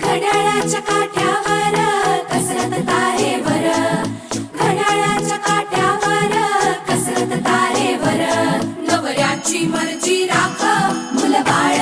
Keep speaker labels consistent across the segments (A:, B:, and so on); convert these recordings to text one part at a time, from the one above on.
A: घड्याळाच्या काठ्यावर कसरत तारेवर घड्याळाच्या काठ्यावर कसरत तारेवर नवऱ्याची मर्जी राख मुलं बाळ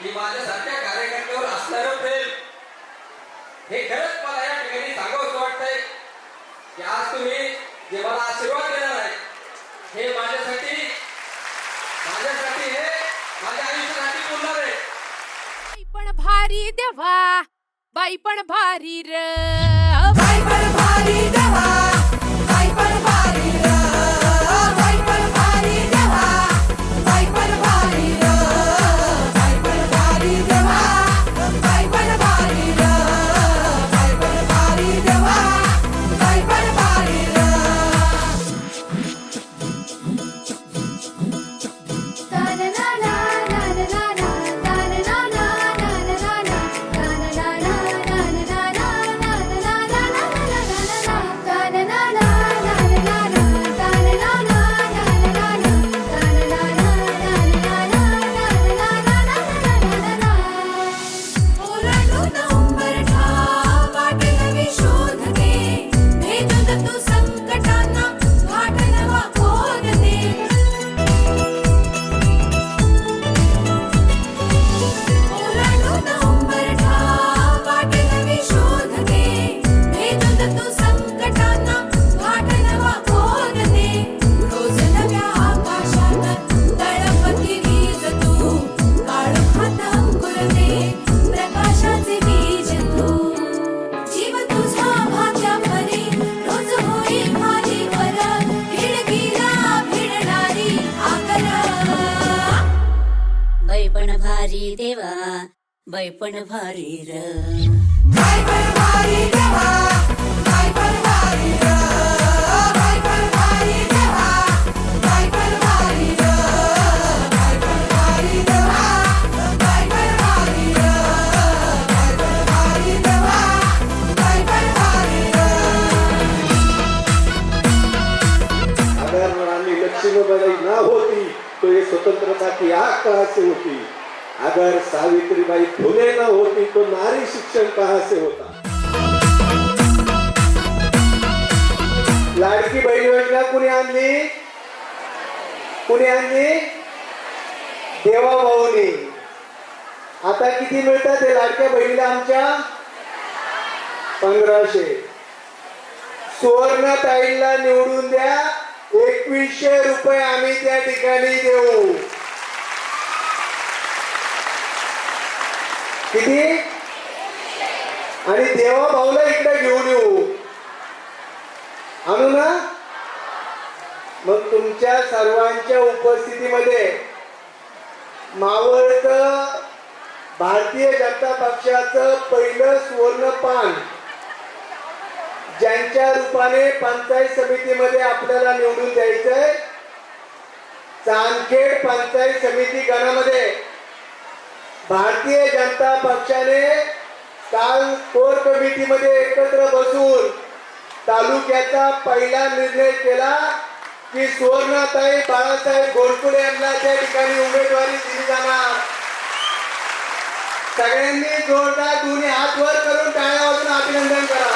B: ही माझ्यासारख्या कार्यकर्त्यावर असणारं प्रेम हे खरंच मला या ठिकाणी सांगावंसं वाटतंय की आज तुम्ही जे मला आशीर्वाद देणार आहे हे माझ्यासाठी माझ्यासाठी हे माझ्या आयुष्यासाठी बोलणार आहे.
C: बाई पण भारी देवा बाई पण भारी र.
A: बाय पण भारी देवा बाय पण भारी
D: बाई पण भारी र.
A: बाय पण भारी देवा बाय पण भारी र. बाय पण भारी देवा बाय पण भारी र. बाय पण भारी देवा बाय पण भारी र. बाय पण भारी देवा बाय पण भारी र.
E: अगर रानी लक्ष्मीबाई ना होती तो ये स्वतंत्रता की आग कहाँ से होती. अगर सावित्रीबाई फुले न होती तो नारी शिक्षण कहाँ से होता? लाडकी बहीण योजना कुणी आणली? कुणी आणली? देवा भाऊनी. आता किती मिळतात ते लाडक्या बहिणीला आमच्या? पंधराशे. सुवर्ण ताईला निवडून द्या. एकवीसशे रुपये आम्ही त्या ठिकाणी देऊ. किती? आणि देवा भाऊला इकडे घेऊन येऊ. आणू ना मग तुमच्या सर्वांच्या उपस्थितीमध्ये मावळत
F: भारतीय जनता पक्षाचं पहिलं सुवर्ण पान ज्यांच्या रूपाने पंचायत समितीमध्ये आपल्याला निवडून द्यायचंय चांदखेड पंचायत समिती गणामध्ये भारतीय जनता पक्षाने काल कोर कमिटीमध्ये एकत्र बसून तालुक्याचा पहिला निर्णय केला की सुवर्णाताई बाळासाहेब गोडकुले यांना त्या ठिकाणी उमेदवारी दिली जाणार. सगळ्यांनी जोरदार दोन्ही हात वर करून टाळ्या वाजून अभिनंदन करा.